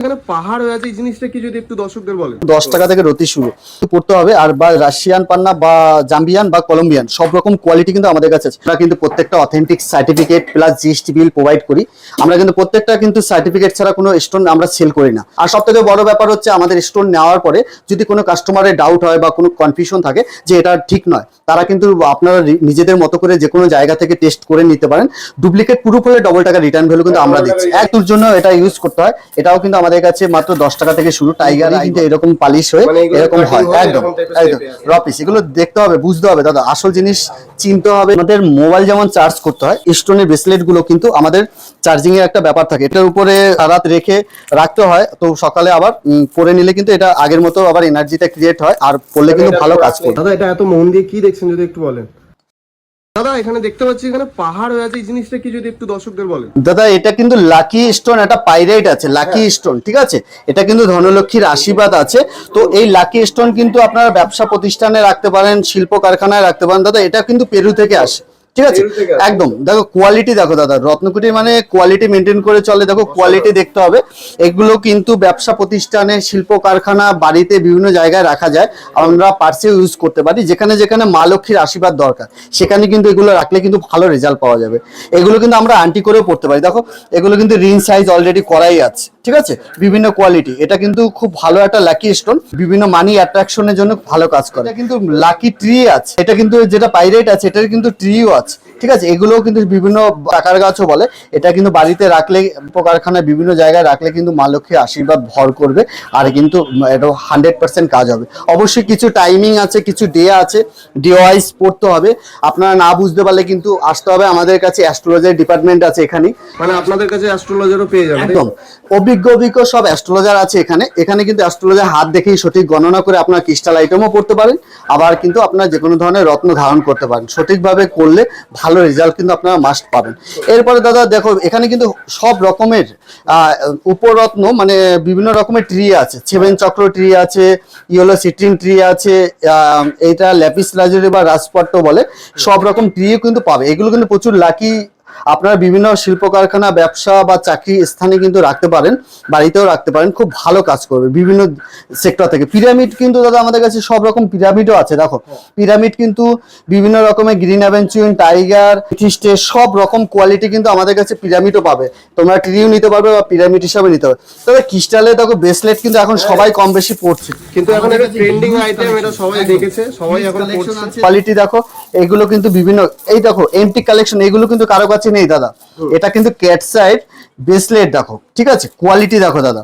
আমাদের authentic certificate plus provide করি। Stone আমরা সেল করি না। আর সব থেকে বড় ব্যাপার হচ্ছে আমাদের স্টোন নেওয়ার পরে যদি কোনো কাস্টমারের ডাউট হয় বা কোনো কনফিউশন থাকে যে এটা ঠিক নয়, তারা কিন্তু আপনারা নিজেদের মতো করে যে কোনো জায়গা থেকে টেস্ট করে নিতে পারেন। ডুপ্লিকেট হলে ডবল টাকা রিটার্ন ভ্যালু কিন্তু আমরা দিচ্ছি। একটুর জন্য এটা ইউজ করতে হয়, এটাও কিন্তু আমাদের কাছে মাত্র দশ টাকা থেকে শুরু। টাইগার কিন্তু এরকম পালিশ হয়ে মানে এরকম হয়। একদম এরকম type এর একদম। shape এ আছে। র পিস এগুলো দেখতে হবে বুঝতে হবে। দাদা আসল জিনিস চিনতে হবে আমাদের মোবাইল যেমন চার্জ করতে হয় স্টোনের ব্রেসলেটগুলো কিন্তু আমাদের চার্জিং এর একটা ব্যাপার থাকে। এটার উপরে রাত রেখে রাখতে হয় তো সকালে আবার পরে নিলে কিন্তু এটা আগের মতো আবার এনার্জিটা ক্রিয়েট হয় আর পড়লে কিন্তু ভালো কাজ করবে। দাদা এটা এত মন দিয়ে কি দেখছেন যদি একটু বলেন? দাদা এখানে দেখতে পাচ্ছি এখানে পাহাড় হয়ে আছে। এই জিনিসটা কি যদি একটু দর্শকদের বলেন? দাদা এটা কিন্তু লাকি স্টোন একটা পাইরাইট আছে লাকি স্টোন ঠিক আছে? এটা কিন্তু ধনলক্ষ্মীর আশীর্বাদ আছে। তো এই লাকি স্টোন কিন্তু আপনারা ব্যবসা প্রতিষ্ঠানে রাখতে পারেন শিল্প কারখানায় রাখতে পারেন। দাদা এটা কিন্তু পেরু থেকে আসে। ঠিক আছে। একদম। দেখো কোয়ালিটি দেখো দাদা রত্নকুটি মানে কোয়ালিটি মেনটেন করে চলে দেখো কোয়ালিটি দেখতে হবে। এগুলো কিন্তু ব্যবসা প্রতিষ্ঠানে শিল্প কারখানা বাড়িতে বিভিন্ন জায়গায় রাখা যায়। আমরা পার্সে ইউজ করতে পারি যেখানে যেখানে মা লক্ষ্মীর আশীর্বাদ দরকার। সেখানে কিন্তু এগুলো রাখলে কিন্তু ভালো রেজাল্ট পাওয়া যাবে। এগুলো কিন্তু আমরা আন্টি করেও পড়তে পারি। দেখো এগুলো কিন্তু রিং সাইজ অলরেডি করাই আছে ঠিক আছে? বিভিন্ন কোয়ালিটি এটা কিন্তু খুব ভালো একটা লাকি স্টোন বিভিন্ন মানি অ্যাট্রাকশনের জন্য ভালো কাজ করে। এটা কিন্তু লাকি ট্রি আছে। এটা কিন্তু যেটা পাইরেট আছে এটার কিন্তু ট্রিও আছে। ঠিক আছে এগুলোও কিন্তু বিভিন্ন টাকার গাছও বলে। এটা কিন্তু বাড়িতে রাখলে কারখানায় বিভিন্ন জায়গায় রাখলে কিন্তু মা লক্ষ্মীর আশীর্বাদ ভর করবে আর কিন্তু এটা হান্ড্রেড পার্সেন্ট কাজ হবে। অবশ্যই কিছু টাইমিং আছে কিছু ডে আছে ডে ওয়াইজ পড়তে হবে। আপনারা না বুঝতে পারলে কিন্তু আসতে হবে আমাদের কাছে অ্যাস্ট্রোলজার ডিপার্টমেন্ট আছে এখানে। মানে আপনাদের কাছে অ্যাস্ট্রোলজারও পেয়ে যাবেন একদম। অভিজ্ঞ অভিজ্ঞ সব অ্যাস্ট্রোলজার আছে এখানে। এখানে কিন্তু অ্যাস্ট্রোলজার হাত দেখেই সঠিক গণনা করে আপনার ক্রিস্টাল আইটেমও পড়তে পারেন। আবার কিন্তু আপনার যে কোনো ধরনের রত্ন ধারণ করতে পারেন। সঠিকভাবে করলে ভালো রেজাল্ট কিন্তু আপনারা মাস্ট পাবেন। এরপরে দাদা দেখো, এখানে কিন্তু সব রকমের উপরত্ন মানে বিভিন্ন রকমের ট্রি আছে। সেভেন চক্র ট্রি আছে, ইয়েলো সিট্রিন ট্রি আছে এটা ল্যাপিস লাজুরি বা রাজপট্ট বলে, সব রকম ট্রিও কিন্তু পাবে। এগুলো কিন্তু প্রচুর লাকি আপনারা বিভিন্ন শিল্প কারখানা ব্যবসা বা চাকরি স্থানে কিন্তু রাখতে পারেন বাড়িতেও রাখতে পারেন খুব ভালো কাজ করবে বিভিন্ন সেক্টর থেকে। পিরামিড কিন্তু দাদা আমাদের কাছে সব রকম পিরামিডও আছে দেখো। পিরামিড কিন্তু বিভিন্ন রকমের গ্রিন অ্যাভেঞ্চুইন টাইগার খ্রিস্টে সব রকম কোয়ালিটি কিন্তু আমাদের কাছে পিরামিডও পাবে। তোমরা ট্রিও নিতে পারবে বা পিরামিড হিসাবে নিতে পারবে। তবে ক্রিস্টালে দেখো ব্রেসলেট কিন্তু এখন সবাই কম বেশি পড়ছে কিন্তু এখন এটা ট্রেন্ডিং আইটেম এটা সবাই দেখেছে সবাই এখন কোয়ালিটি দেখো এগুলো কিন্তু বিভিন্ন এই দেখো এন্টিক কালেকশন এগুলো কিন্তু কারও কাছে নেই দাদা। এটা কিন্তু ক্যাটসাইড ব্রেসলেট দেখো ঠিক আছে? কোয়ালিটি দেখো দাদা।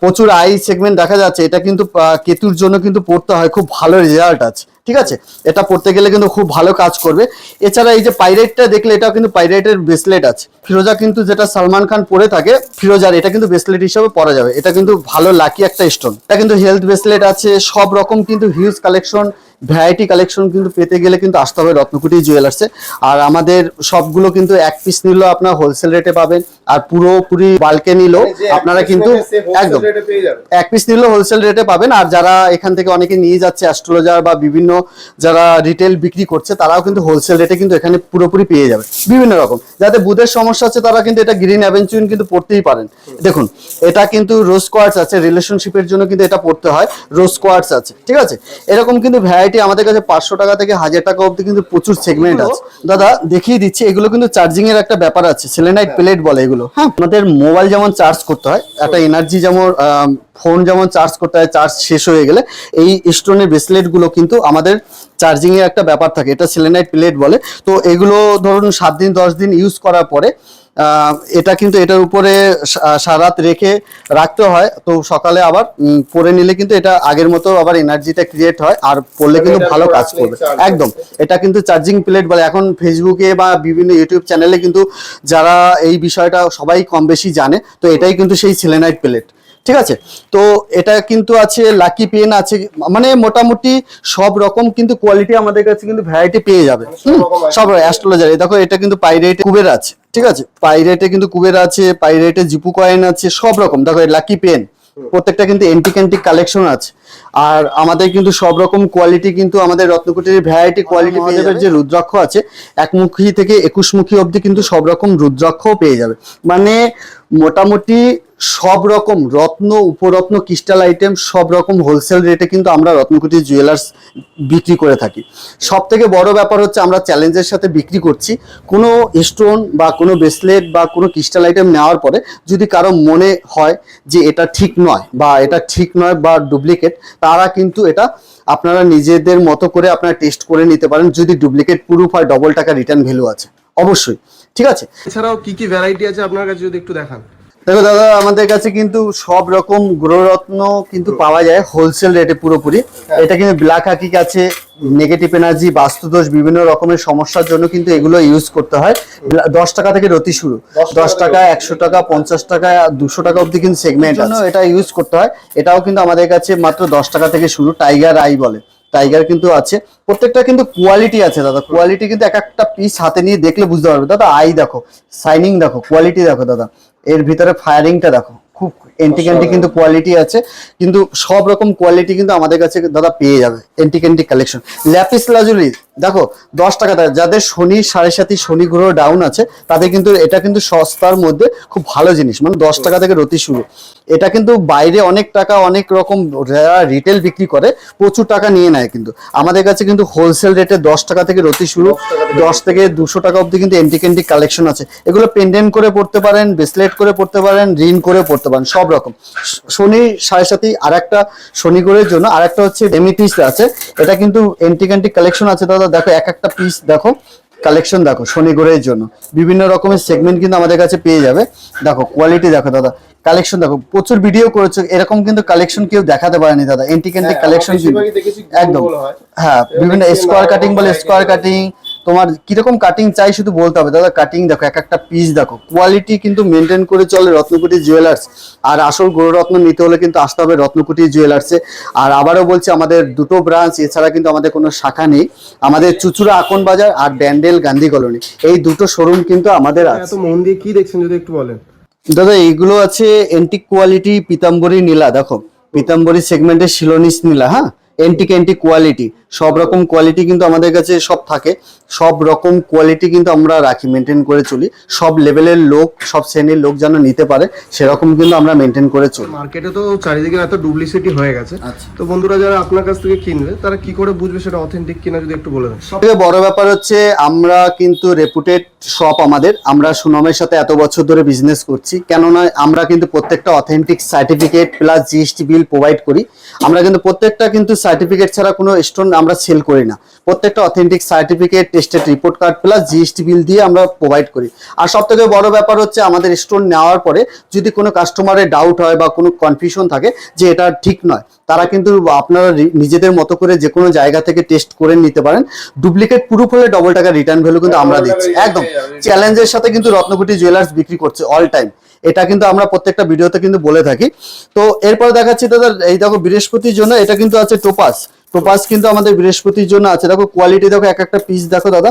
প্রচুর আই সেগমেন্ট দেখা যাচ্ছে। এটা কিন্তু কেতুর জন্য কিন্তু পড়তে হয়। খুব ভালো রেজাল্ট আছে। ঠিক আছে? এটা পড়তে গেলে কিন্তু খুব ভালো কাজ করবে। এছাড়া এই যে পাইরেটটা দেখলে এটাও কিন্তু পাইরেটের ব্রেসলেট আছে। ফিরোজা কিন্তু যেটা সালমান খান পরে থাকে ফিরোজার এটা কিন্তু ব্রেসলেট হিসাবে পরা যাবে। এটা কিন্তু ভালো লাকি একটা স্টোন এটা কিন্তু হেলথ ব্রেসলেট আছে সব রকম কিন্তু হিউজ কালেকশন ভ্যারাইটি কালেকশন কিন্তু পেতে গেলে কিন্তু আসতে হবে রত্নকুটি জুয়েলার্সে আর আমাদের সবগুলো কিন্তু এক পিস নিলেও আপনার হোলসেল রেটে পাবেন আর পুরোপুরি বাল্কে নিলেও আপনারা কিন্তু একদম। এক পিস নিলেও হোলসেল রেটে পাবেন আর যারা এখান থেকে অনেকে নিয়ে যাচ্ছে অ্যাস্ট্রোলজার বা বিভিন্ন যারা রিটেল বিক্রি করছে, তারাও কিন্তু হোলসেল রেটে কিন্তু এখানে পুরোপুরি পেয়ে যাবে। বিভিন্ন রকম। যাতে বুধের সমস্যা আছে, তারা কিন্তু এটা গ্রিন অ্যাভেঞ্চুইন কিন্তু পড়তেই পারেন। দেখুন, এটা কিন্তু রোজ কোয়ার্টস আছে রিলেশনশিপের জন্য কিন্তু এটা পড়তে হয় রোজ কোয়ার্টস আছে, ঠিক আছে? এরকম কিন্তু ভ্যারাইটি আমাদের কাছে পাঁচশো টাকা থেকে হাজার টাকা অবধি কিন্তু প্রচুর সেগমেন্ট আছে। দাদা, দেখিয়ে দিচ্ছি, এগুলো কিন্তু চার্জিং এর একটা ব্যাপার আছে সেলেনাইট প্লেট বলে এগুলো হ্যাঁ? আমাদের মোবাইল যেমন চার্জ করতে হয়, একটা এনার্জি যেমন ফোন যেমন চার্জ করতে হয় চার্জ শেষ হয়ে গেলে এই স্টোনের ব্রেসলেটগুলো কিন্তু আমাদের চার্জিং এর একটা ব্যাপার থাকে এটা সেলেনাইট প্লেট বলে। তো এগুলো ধরুন সাত দিন দশ দিন ইউজ করার পরে এটা কিন্তু এটার উপরে সারাত রেখে রাখতে হয়। তো সকালে আবার পরে নিলে কিন্তু এটা আগের মতো আবার এনার্জিটা ক্রিয়েট হয় আর পড়লে কিন্তু ভালো কাজ করবে। একদম এটা কিন্তু চার্জিং প্লেট বলে। এখন ফেসবুকে বা বিভিন্ন ইউটিউব চ্যানেলে কিন্তু যারা এই বিষয়টা সবাই কম বেশি জানে তো এটাই কিন্তু সেই সিলেনাইট প্লেট ঠিক আছে? তো এটা কিন্তু আছে লাকি পেন আছে মানে মোটামুটি সব রকম কিন্তু কোয়ালিটি আমাদের কাছে কিন্তু ভ্যারাইটি পেয়ে যাবে। হুম, সব অ্যাস্ট্রোলজার দেখো এটা কিন্তু পাইরেট কুবের আছে ঠিক আছে? পাইরেটে কিন্তু কুবের আছে পাইরেটে জিপু কয়েন আছে সব রকম। দেখো লাকি পেন প্রত্যেকটা কিন্তু এন্টিক এন্টিক কালেকশন আছে। আর আমাদের কিন্তু সব রকম কোয়ালিটি কিন্তু আমাদের রত্নকুটির ভ্যারাইটি কোয়ালিটি পেয়ে যাবে। যে রুদ্রাক্ষ আছে, একমুখী থেকে একুশমুখী অবধি কিন্তু সব রকম রুদ্রাক্ষও পেয়ে যাবে। মানে মোটামুটি সব রকম রত্ন, উপরত্ন ক্রিস্টাল আইটেম সব রকম হোলসেল রেটে কিন্তু আমরা রত্নকুটি জুয়েলার্স বিক্রি করে থাকি। সব থেকে বড় ব্যাপার হচ্ছে আমরা চ্যালেঞ্জের সাথে বিক্রি করছি। কোনো স্টোন বা কোনো ব্রেসলেট বা কোনো ক্রিস্টাল আইটেম নেওয়ার পরে যদি কারও মনে হয় যে এটা ঠিক নয় বা এটা ঠিক নয় বা ডুপ্লিকেট তারা কিন্তু এটা আপনারা নিজেদের মতো করে আপনারা টেস্ট করে নিতে পারেন, যদি ডুপ্লিকেট প্রুফ হয় ডবল টাকা রিটার্ন ভ্যালু আছে। অবশ্যই। ঠিক আছে? এছাড়াও কি কি ভ্যারাইটি আছে আপনার কাছে যদি একটু দেখান? দেখো দাদা আমাদের কাছে কিন্তু সব রকম গ্রহরত্ন কিন্তু পাওয়া যায় হোলসেল রেটে পুরোপুরি। এটা কিন্তু ব্ল্যাক হাকিক আছে নেগেটিভ এনার্জি বাস্তুদোষ বিভিন্ন রকমের সমস্যার জন্য কিন্তু এগুলো ইউজ করতে হয়। দশ টাকা থেকে রতি শুরু। দশ টাকা একশো টাকা পঞ্চাশ টাকা দুশো টাকা অব্দি কিন্তু সেগমেন্ট জন্য এটা ইউজ করতে হয়। এটাও কিন্তু আমাদের কাছে মাত্র দশ টাকা থেকে শুরু টাইগার আই বলে। টাইগার কিন্তু আছে। প্রত্যেকটা কিন্তু কোয়ালিটি আছে দাদা। কোয়ালিটি কিন্তু এক একটা পিস হাতে নিয়ে দেখলে বুঝতে পারবে। দাদা আই দেখো সাইনিং দেখো কোয়ালিটি দেখো দাদা। এর ভিতরে ফায়ারিংটা দেখো খুব এন্টিক এন্টিক কিন্তু কোয়ালিটি আছে কিন্তু সব রকম কোয়ালিটি কিন্তু আমাদের কাছে দাদা পেয়ে যাবে antique antique collection lapis lazuli দেখো দশ টাকা যাদের শনি সাড়ে সাথে শনি গ্রহ ডাউন আছে তাদের কিন্তু এটা কিন্তু সস্তার মধ্যে খুব ভালো জিনিস মানে দশ টাকা থেকে রতি শুরু। এটা কিন্তু বাইরে অনেক টাকা অনেক রকম যারা রিটেল বিক্রি করে প্রচুর টাকা নিয়ে নেয় কিন্তু। আমাদের কাছে কিন্তু হোলসেল রেটে দশ টাকা থেকে রতি শুরু দশ থেকে দুশো টাকা অবধি কিন্তু এন্টিক এন্টিক কালেকশন আছে। এগুলো পেন্ডেন্ট করে পড়তে পারেন ব্রেসলেট করে পড়তে পারেন রিং করে পড়তে পারেন সব রকম। শ- শনি সাড়ে সাথে আর একটা শনি গ্রহের জন্য আর একটা হচ্ছে এমিটিস আছে। এটা কিন্তু এন্টিক এন্টিক কালেকশন আছে। দাদা দেখো এক একটা পিস দেখো কালেকশন দেখো শনি গ্রহের জন্য। বিভিন্ন রকমের সেগমেন্ট কিন্তু আমাদের কাছে পেয়ে যাবে। দেখো কোয়ালিটি দেখো দাদা। কালেকশন দেখো প্রচুর ভিডিও করেছ। এরকম কিন্তু কালেকশন কেউ দেখাতে পারেনি দাদা। এন্টিক এন্টিক কালেকশন একদম। হ্যাঁ। বিভিন্ন স্কোয়ার কাটিং বলে স্কোয়ার কাটিং তোমার কীরকম কাটিং চাই শুধু বলতে হবে। দাদা কাটিং দেখো এক একটা পিস দেখো। কোয়ালিটি কিন্তু মেনটেন করে চলে রত্নকুটি জুয়েলার্স আর আসল গৌররত্ন নিতে হলে কিন্তু আসতে হবে রত্নকুটি জুয়েলার্সে আর আবারও বলছি আমাদের দুটো ব্রাঞ্চ এছাড়া কিন্তু আমাদের কোনো শাখা নেই। আমাদের চুচুড়া আকন বাজার আর ব্যান্ডেল গান্ধী কলোনি। এই দুটো শোরুম কিন্তু আমাদের আছে মন দিয়ে কি দেখছেন যদি একটু বলেন? দাদা এইগুলো আছে এন্টিক কোয়ালিটি পিতাম্বরী নীলা দেখো। পিতাম্বরী সেগমেন্টের শিলনিস নীলা হ্যাঁ? এন্টিক এন্টিক কোয়ালিটি সব রকম কোয়ালিটি কিন্তু আমাদের কাছে সব থাকে। সব রকম কোয়ালিটি কিন্তু আমরা রাখি মেনটেন করে চলি। সব লেভেলের লোক সব শ্রেণির লোক যেন নিতে পারে সেরকম কিন্তু আমরা মেনটেন করে চলি। মার্কেটে তো চারিদিকে এত ডুপ্লিসিটি হয়ে গেছে। আচ্ছা। তো বন্ধুরা যারা আপনার কাছ থেকে কিনবে তারা কি করে বুঝবে সেটা অথেন্টিক কিনা যদি একটু বলে দেন? সব থেকে বড় ব্যাপার হচ্ছে আমরা কিন্তু রেপুটেড শপ আমাদের। আমরা সুনামের সাথে এত বছর ধরে বিজনেস করছি। কেননা আমরা কিন্তু প্রত্যেকটা authentic certificate plus GST bill provide করি। আমরা কিন্তু প্রত্যেকটা কিন্তু সার্টিফিকেট ছাড়া কোনো স্টোন আমরা সেল করি না। প্রত্যেকটা authentic certificate tested report card plus GST bill দিয়ে আমরা প্রোভাইড করি। আর সব থেকে বড় ব্যাপার হচ্ছে আমাদের স্টোন নেওয়ার পরে যদি কোনো কাস্টমারের ডাউট হয় বা কোনো কনফিউশন থাকে যে এটা ঠিক নয় তারা কিন্তু আপনারা নিজেদের মতো করে যে কোনো জায়গা থেকে টেস্ট করে নিতে পারেন। ডুপ্লিকেট প্রুফ হলে ডবল টাকা রিটার্ন ভ্যালু কিন্তু আমরা দিচ্ছি। একদম। চ্যালেঞ্জের সাথে কিন্তু রত্নকুটি জুয়েলার্স বিক্রি করছে অল টাইম এটা কিন্তু আমরা প্রত্যেকটা ভিডিওতে কিন্তু বলে থাকি। তো এরপর দেখাচ্ছি দাদা, এই দেখো বৃহস্পতির জন্য, এটা কিন্তু আছে টোপাস। টোপাস কিন্তু আমাদের বৃহস্পতির জন্য আছে। দেখো কোয়ালিটি দেখো এক একটা পিস দেখো দাদা।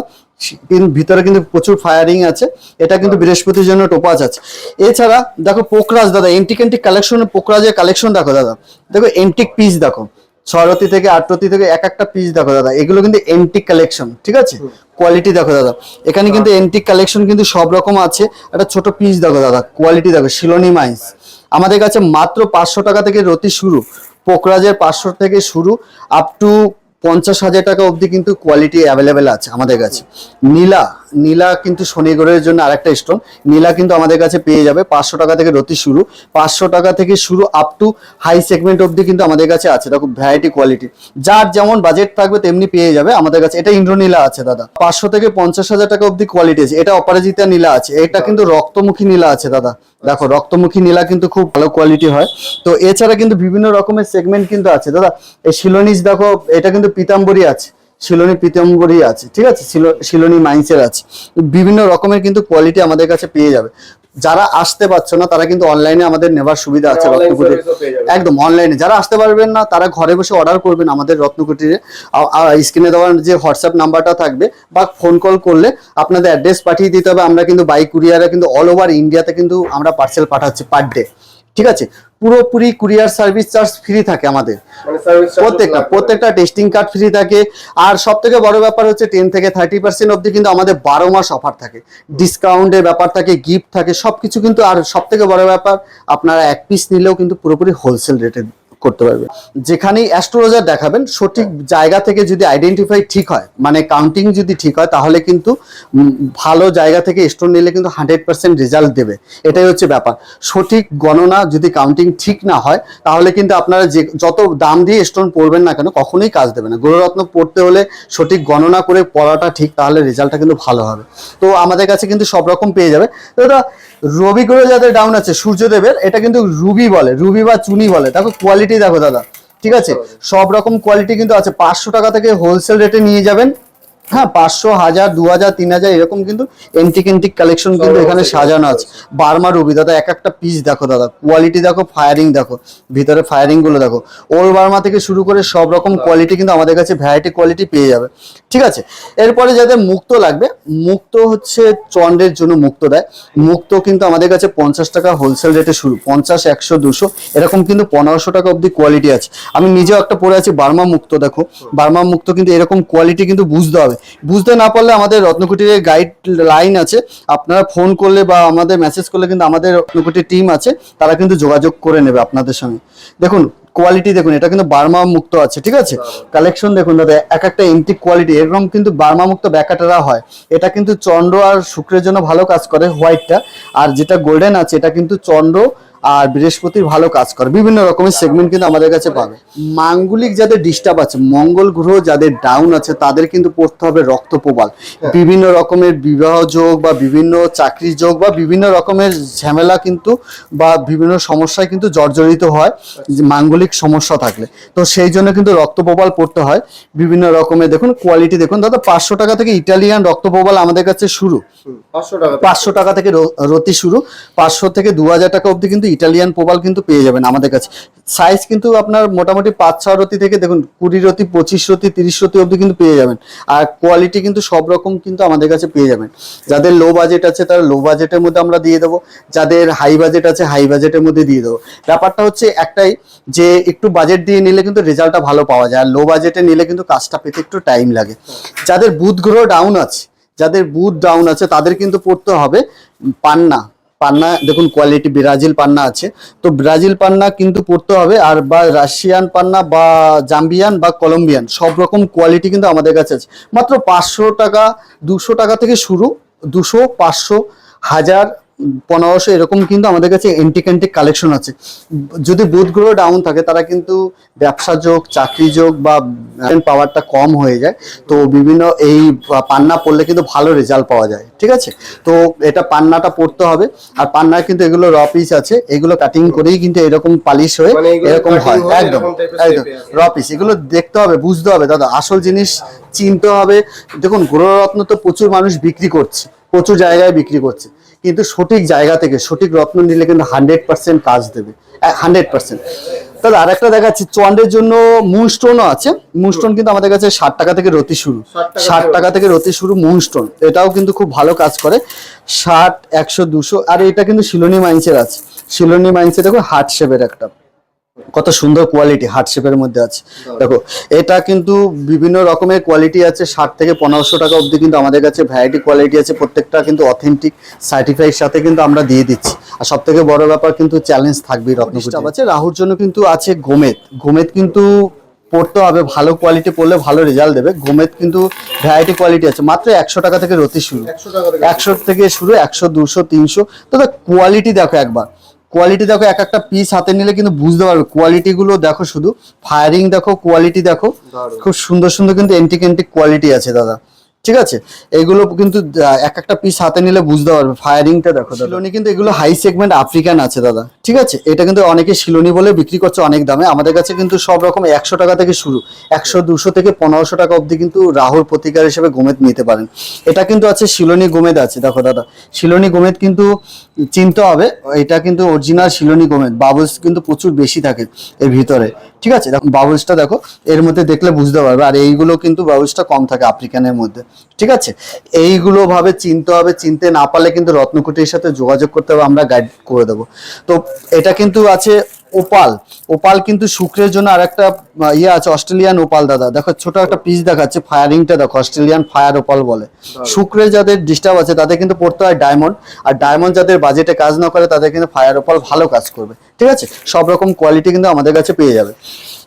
ভিতরে কিন্তু প্রচুর ফায়ারিং আছে। এটা কিন্তু বৃহস্পতির জন্য টোপাস আছে। এছাড়া দেখো পোকরাজ দাদা এন্টিক এন্টিক কালেকশন পোকরাজের কালেকশন দেখো দাদা। দেখো এন্টিক পিস দেখো। ছয়রতি থেকে আটরতি থেকে এক একটা পিস দেখো দাদা। এগুলো কিন্তু এন্টিক কালেকশন ঠিক আছে? কোয়ালিটি দেখো দাদা। এখানে কিন্তু এন্টিক কালেকশন কিন্তু সব রকম আছে। একটা ছোট পিস দেখো দাদা কোয়ালিটি দেখো শিলনি মাইন্স আমাদের কাছে মাত্র পাঁচশো টাকা থেকে রতি শুরু পোকরাজের পাঁচশো থেকে শুরু আপ টু পঞ্চাশ হাজার টাকা অবধি কিন্তু কোয়ালিটি অ্যাভেলেবেল আছে আমাদের কাছে। নীলা নীলা কিন্তু শনিগড়ের জন্য আরেকটা স্টোন নীলা কিন্তু আমাদের কাছে পেয়ে যাবে। পাঁচশো টাকা থেকে রতি শুরু। পাঁচশো টাকা থেকে শুরু আপ টু হাই সেগমেন্ট অবধি কিন্তু আমাদের কাছে আছে। দেখো ভ্যারাইটি কোয়ালিটি যার যেমন বাজেট থাকবে তেমনি পেয়ে যাবে আমাদের কাছে। এটা ইন্দ্রনীলা আছে, দাদা। পাঁচশো থেকে পঞ্চাশ হাজার টাকা অবধি কোয়ালিটি আছে। এটা অপরাজিতা নীলা আছে। এটা কিন্তু রক্তমুখী নীলা আছে, দাদা। দেখো, রক্তমুখী নীলা কিন্তু খুব ভালো কোয়ালিটি হয়। তো এছাড়া কিন্তু বিভিন্ন রকমের সেগমেন্ট কিন্তু আছে, দাদা। এই শিলোনিস, দেখো, এটা কিন্তু পিতাম্বরী আছে শিলোনি পিতাম্বরী আছে ঠিক আছে? শিলো- শিলোনি মাইন্সের আছে। বিভিন্ন রকমের কিন্তু কোয়ালিটি আমাদের কাছে পেয়ে যাবে। যারা আসতে পারছ না তারা কিন্তু অনলাইনে আমাদের নেবার সুবিধা আছে রত্নকুটির। একদম অনলাইনে যারা আসতে পারবেন না তারা ঘরে বসে অর্ডার করবেন আমাদের রত্নকুটিরে। স্ক্রিনে দেওয়ার যে হোয়াটসঅ্যাপ নাম্বারটা থাকবে বা ফোন কল করলে আপনাদের অ্যাড্রেস পাঠিয়ে দিতে হবে। আমরা কিন্তু বাই কুরিয়ারে কিন্তু অল ওভার ইন্ডিয়াতে কিন্তু আমরা পার্সেল পাঠাচ্ছি পার ডে ঠিক আছে? পুরোপুরি কুরিয়ার সার্ভিস চার্জ ফ্রি থাকে আমাদের। মানে প্রত্যেকটা প্রত্যেকটা টেস্টিং কার্ড ফ্রি থাকে। আর সব থেকে বড় ব্যাপার হচ্ছে টেন থেকে থার্টি পার্সেন্ট অব্দি কিন্তু আমাদের বারো মাস অফার থাকে। ডিসকাউন্টের ব্যাপার থাকে গিফট থাকে সবকিছু কিন্তু আর সব থেকে বড় ব্যাপার আপনারা এক পিস নিলেও কিন্তু পুরোপুরি হোলসেল রেটে করতে পারবে। যেখানেই অ্যাস্ট্রোলজার দেখাবেন, সঠিক জায়গা থেকে যদি আইডেন্টিফাই ঠিক হয় মানে কাউন্টিং যদি ঠিক হয়, তাহলে কিন্তু ভালো জায়গা থেকে স্টোন নিলে কিন্তু হান্ড্রেড পার্সেন্ট রেজাল্ট দেবে। এটাই হচ্ছে ব্যাপার। সঠিক গণনা যদি কাউন্টিং ঠিক না হয়, তাহলে কিন্তু আপনারা যে, যত দাম দিয়ে স্টোন পড়বেন না কেন, কখনোই কাজ দেবে না। গ্রহরত্ন পড়তে হলে সঠিক গণনা করে পড়াটা ঠিক, তাহলে রেজাল্টটা কিন্তু ভালো হবে। তো আমাদের কাছে কিন্তু সব রকম পেয়ে যাবে। তো রবি গ্রহ যাদের ডাউন আছে, সূর্যদেবের, এটা কিন্তু রুবি বলে, রুবি বা চুনি বলে। দেখো কোয়ালিটি দেখো দাদা, ঠিক আছে? সব রকম কোয়ালিটি কিন্তু আছে। পাঁচশো টাকা থেকে হোলসেল রেটে নিয়ে যাবেন। হ্যাঁ পাঁচশো হাজার দু হাজার তিন হাজার এরকম কিন্তু এন্টিক এন্টিক কালেকশন কিন্তু এখানে সাজানো আছে। বার্মা রুবি দাদা এক একটা পিস দেখো দাদা। কোয়ালিটি দেখো ফায়ারিং দেখো ভিতরে ফায়ারিংগুলো দেখো। ওল বার্মা থেকে শুরু করে সব রকম কোয়ালিটি কিন্তু আমাদের কাছে ভ্যারাইটি কোয়ালিটি পেয়ে যাবে। ঠিক আছে? এরপরে যাদের মুক্ত লাগবে মুক্ত হচ্ছে চন্ডের জন্য মুক্ত দেয়। মুক্ত কিন্তু আমাদের কাছে পঞ্চাশ টাকা হোলসেল রেটে শুরু পঞ্চাশ একশো দুশো এরকম কিন্তু পনেরোশো টাকা অবধি কোয়ালিটি আছে। আমি নিজেও একটা পরে আছি বার্মা মুক্ত দেখো। বার্মা মুক্ত কিন্তু এরকম কোয়ালিটি কিন্তু বুঝতে হবে। বুঝতে না পারলে আমাদের রত্নকুটির গাইড লাইন আছে। আপনারা ফোন করলে বা আমাদের মেসেজ করলে কিন্তু আমাদের রত্নকুটির টিম আছে। তারা কিন্তু যোগাযোগ করে নেবে আপনাদের সঙ্গে। দেখুন কোয়ালিটি দেখুন, এটা কিন্তু বার্মা মুক্ত আছে, ঠিক আছে? কালেকশন দেখুন দাদা, এক একটা এন্টিক কোয়ালিটি এরকম কিন্তু বার্মা মুক্ত ব্যাকাটারা হয়। এটা কিন্তু চন্দ্র আর শুক্রের জন্য ভালো কাজ করে হোয়াইটটা আর যেটা গোল্ডেন আছে, এটা কিন্তু চন্দ্র আর বৃহস্পতির ভালো কাজ করে। বিভিন্ন রকমের সেগমেন্ট কিন্তু আমাদের কাছে পাবে। মাঙ্গলিক যাদের ডিস্টার্ব আছে মঙ্গল গ্রহ যাদের ডাউন আছে তাদের কিন্তু পড়তে হবে রক্ত প্রবাল বিভিন্ন রকমের বিবাহ যোগ বা বিভিন্ন চাকরি যোগ বা বিভিন্ন রকমের ঝামেলা কিন্তু বা বিভিন্ন সমস্যায় কিন্তু জর্জরিত হয় মাঙ্গলিক সমস্যা থাকলে। তো সেই জন্য কিন্তু রক্ত প্রবাল পড়তে হয়। বিভিন্ন রকমের দেখুন কোয়ালিটি দেখুন। দাদা পাঁচশো টাকা থেকে ইটালিয়ান রক্ত প্রবাল আমাদের কাছে শুরু। পাঁচশো টাকা পাঁচশো টাকা থেকে রতি শুরু। পাঁচশো থেকে দু হাজার টাকা অবধি কিন্তু ইটালিয়ান পোবাল কিন্তু পেয়ে যাবেন আমাদের কাছে। সাইজ কিন্তু আপনার মোটামুটি পাঁচ ছ রতি থেকে দেখুন, কুড়ি রতি, পঁচিশ রতি, তিরিশ রতি অবধি কিন্তু পেয়ে যাবেন। আর কোয়ালিটি কিন্তু সব রকম কিন্তু আমাদের কাছে পেয়ে যাবেন। যাদের লো বাজেট আছে তারা লো বাজেটের মধ্যে আমরা দিয়ে দেবো। যাদের হাই বাজেট আছে হাই বাজেটের মধ্যে দিয়ে দেবো। ব্যাপারটা হচ্ছে একটাই, যে একটু বাজেট দিয়ে নিলে কিন্তু রেজাল্টটা ভালো পাওয়া যায়। আর লো বাজেটে নিলে কিন্তু কাজটা পেতে একটু টাইম লাগে। যাদের বুধ গ্রহ ডাউন আছে, যাদের বুথ ডাউন আছে তাদের কিন্তু পড়তে হবে পান্না। পান্না, দেখুন কোয়ালিটি ব্রাজিল পান্না আছে। তো ব্রাজিল পান্না কিন্তু পড়তে হবে, আর বা রাশিয়ান পান্না বা জাম্বিয়ান বা কলম্বিয়ান, সব রকম কোয়ালিটি কিন্তু আমাদের কাছে আছে। মাত্র পাঁচশো টাকা, দুশো টাকা থেকে শুরু, দুশো, পাঁচশো, হাজার পনেরোশো এরকম কিন্তু আমাদের কাছে এন্টিক এন্টিক কালেকশন আছে। যদি বুধ গ্রহ ডাউন থাকে তারা কিন্তু ব্যবসা যোগ চাকরি যোগ বা পাওয়ারটা কম হয়ে যায়। তো বিভিন্ন এই পান্না পড়লে কিন্তু ভালো রেজাল্ট পাওয়া যায় ঠিক আছে? তো এটা পান্নাটা পড়তে হবে। আর পান্নার কিন্তু এগুলো র পিস আছে। এগুলো কাটিং করেই কিন্তু এরকম পালিশ হয়ে মানে এরকম হয়। একদম একদম। র পিস এগুলো দেখতে হবে বুঝতে হবে। দাদা আসল জিনিস চিনতে হবে। দেখুন গ্রহরত্ন তো প্রচুর মানুষ বিক্রি করছে প্রচুর জায়গায় বিক্রি করছে। কিন্তু সঠিক জায়গা থেকে সঠিক রত্ন নিলে কিন্তু হান্ড্রেড পার্সেন্ট কাজ দেবে। Hundred percent. তাহলে আর একটা দেখা দেখাচ্ছি চন্ডের জন্য মুনস্টোনও আছে। মুনস্টোন কিন্তু আমাদের কাছে ষাট টাকা থেকে রতি শুরু। ষাট টাকা থেকে রতি শুরু মুনস্টোন এটাও কিন্তু খুব ভালো কাজ করে। ষাট একশো দুশো আর এটা কিন্তু শিলনি মাইন্সের আছে। শিলনি মাইন্সের দেখো হার্ট শেপের একটা। কত সুন্দর কোয়ালিটি হার্ট শেপের মধ্যে আছে। দেখো এটা কিন্তু বিভিন্ন রকমের কোয়ালিটি আছে ষাট থেকে পনেরোশো টাকা অবধি কিন্তু আমাদের কাছে ভ্যারাইটি কোয়ালিটি আছে প্রত্যেকটা কিন্তু অথেন্টিক সার্টিফাইড সাথে কিন্তু আমরা দিয়ে দিচ্ছি। আর সব থেকে বড় ব্যাপার কিন্তু চ্যালেঞ্জ থাকবে রত্নকুটি আছে রাহুর জন্য কিন্তু আছে গোমেদ। গোমেদ কিন্তু পড়তে হবে ভালো কোয়ালিটি পড়লে ভালো রেজাল্ট দেবে। গোমেদ কিন্তু ভ্যারাইটি কোয়ালিটি আছে মাত্র একশো টাকা থেকে রতি শুরু। একশো থেকে শুরু একশো দুশো তিনশো। তো কোয়ালিটি দেখো একবার। কোয়ালিটি দেখো এক একটা পিস হাতে নিলে কিন্তু বুঝতে পারবে। কোয়ালিটি গুলো দেখো শুধু। ফায়ারিং দেখো কোয়ালিটি দেখো। খুব সুন্দর সুন্দর কিন্তু এন্টিক এন্টিক কোয়ালিটি আছে দাদা। ঠিক আছে? এগুলো কিন্তু এক একটা পিস হাতে নিলে বুঝতে পারবে। ফায়ারিংটা দেখো শিলোনি কিন্তু এগুলো হাই সেগমেন্ট আফ্রিকান আছে দাদা। ঠিক আছে? এটা কিন্তু অনেকে শিলোনি বলে বিক্রি করছে অনেক দামে। আমাদের কাছে কিন্তু সব রকম একশো টাকা থেকে শুরু। একশো দুশো থেকে পনেরোশো টাকা অবধি কিন্তু রাহুর প্রতিকার হিসেবে গোমেদ নিতে পারেন। এটা কিন্তু আছে শিলোনি গোমেদ আছে দেখো দাদা। শিলোনি গোমেদ কিন্তু চিনতে হবে এটা কিন্তু অরিজিনাল শিলোনি গোমেদ। বাবলস কিন্তু প্রচুর বেশি থাকে এর ভিতরে। ঠিক আছে? দেখো বাবলসটা দেখো এর মধ্যে দেখলে বুঝতে পারবে। আর এইগুলো কিন্তু বাবলসটা কম থাকে আফ্রিকানের মধ্যে। ঠিক আছে? এইগুলো ভাবে চিনতে হবে, চিনতে না পারলে কিন্তু রত্নকুটির সাথে যোগাযোগ করতে হবে, আমরা গাইড করে দেবো। তো এটা কিন্তু আছে ওপাল। ওপাল কিন্তু শুক্রের জন্য আর একটা ইয়ে আছে অস্ট্রেলিয়ান ওপাল দাদা। দেখো ছোট একটা পিস দেখাচ্ছে ফায়ারিংটা দেখো অস্ট্রেলিয়ান ফায়ার ওপাল বলে। শুক্রের যাদের ডিস্টার্ব আছে তাদের কিন্তু পড়তে হয় ডায়মন্ড আর ডায়মন্ড যাদের বাজেটে কাজ না করে তাদের কিন্তু ফায়ার ওপাল ভালো কাজ করবে। ঠিক আছে? সব রকম কোয়ালিটি কিন্তু আমাদের কাছে পেয়ে যাবে।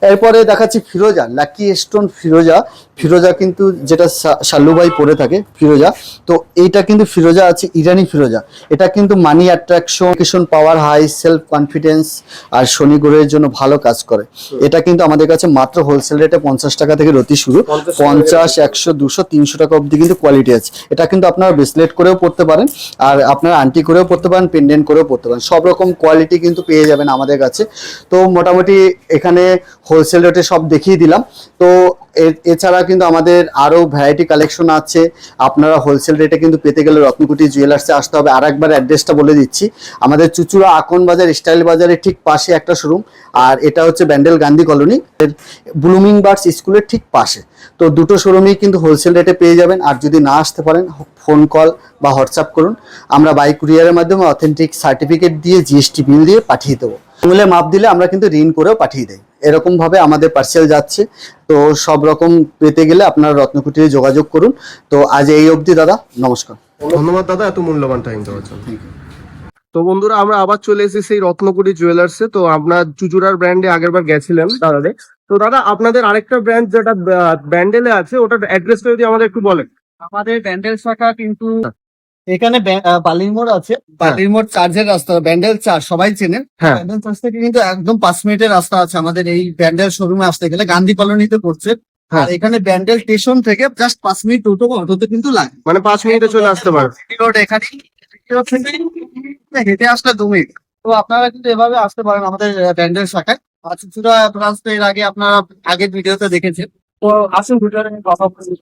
এরপরে দেখাচ্ছি ফিরোজা লাকি স্টোন ফিরোজা। ফিরোজা কিন্তু যেটা শা- শাল্লুবাই পরে থাকে ফিরোজা। তো এইটা কিন্তু ফিরোজা আছে ইরানি ফিরোজা। এটা কিন্তু money attraction power high self confidence আর শনি গ্রহের জন্য ভালো কাজ করে। এটা কিন্তু আমাদের কাছে মাত্র হোলসেল রেটে পঞ্চাশ টাকা থেকে রতি শুরু। পঞ্চাশ একশো দুশো তিনশো টাকা অবধি কিন্তু কোয়ালিটি আছে। এটা কিন্তু আপনারা ব্রেসলেট করেও পড়তে পারেন আর আপনার আন্টি করেও পড়তে পারেন পেন্ডেন্ট করেও পড়তে পারেন। সব রকম কোয়ালিটি কিন্তু পেয়ে যাবেন আমাদের কাছে। তো মোটামুটি এখানে হোলসেল রেটে সব দেখিয়ে দিলাম। তো এছাড়া কিন্তু আমাদের আরও ভ্যারাইটি কালেকশন আছে। আপনারা হোলসেল রেটে কিন্তু পেতে গেলে রত্নকুটি জুয়েলার্সে আসতে হবে। আর একবার অ্যাড্রেসটা বলে দিচ্ছি। আমাদের চুচুড়া আকন বাজার স্টাইল বাজারের ঠিক পাশে একটা শোরুম আর এটা হচ্ছে Bandel Gandhi colony blooming birds স্কুলের ঠিক পাশে। তো দুটো শোরুমেই কিন্তু হোলসেল রেটে পেয়ে যাবেন। আর যদি না আসতে পারেন ফোন কল বা হোয়াটসঅ্যাপ করুন। আমরা বাই কুরিয়ারের মাধ্যমে অথেন্টিক সার্টিফিকেট দিয়ে জিএসটি বিল দিয়ে পাঠিয়ে দেবো। মূলে মাপ দিলে আমরা কিন্তু ঋণ করেও পাঠিয়ে দেই। এরকম ভাবে আমাদের পার্সেল যাচ্ছে। তো সব রকম পেতে গেলে আপনারা রত্নকুটিরে যোগাযোগ করুন। তো আজ এই অবধি দাদা নমস্কার। ধন্যবাদ দাদা এত মূল্যবান টাইম দেওয়ার জন্য। তো বন্ধুরা আমরা আবার চলে এসেছি সেই রত্নকুটি জুয়েলার্সে তো আপনার চুচুড়ার ব্র্যান্ডে আগের বার গেছিলেন দাদাদের। তো দাদা আপনাদের আরেকটা ব্র্যান্ড যেটা ব্যান্ডেলে আছে ওটার অ্যাড্রেসটা যদি আমাদের একটু বলেন। আমাদের ব্যান্ডেল শাখা কিন্তু এখানে বালির মোড় আছে। বালির মোড় চার্জের রাস্তা ব্যান্ডেল চার্জ সবাই চেনে হ্যাঁ। ব্যান্ডেল চার্জ থেকে কিন্তু একদম পাঁচ মিনিটের রাস্তা আছে আমাদের এই ব্যান্ডেল শোরুমে আসতে গেলে। গান্ধী কলোনিতে পড়ছে। হ্যাঁ। আর এখানে ব্যান্ডেল স্টেশন থেকে জাস্ট পাঁচ মিনিট টোটো অটোতে কিন্তু লাগে। মানে পাঁচ মিনিটে চলে আসতে পারে। রোড এখানে হেঁটে আসলে দু মিনিট। তো আপনারা কিন্তু এভাবে আসতে পারেন আমাদের ব্যান্ডেল শাখায়। আর চুচুড়া ব্রাঞ্চ তো এর আগে আপনারা আগের ভিডিওতে দেখেছেন। তো আসুন ভিডিওটা কথা বলি।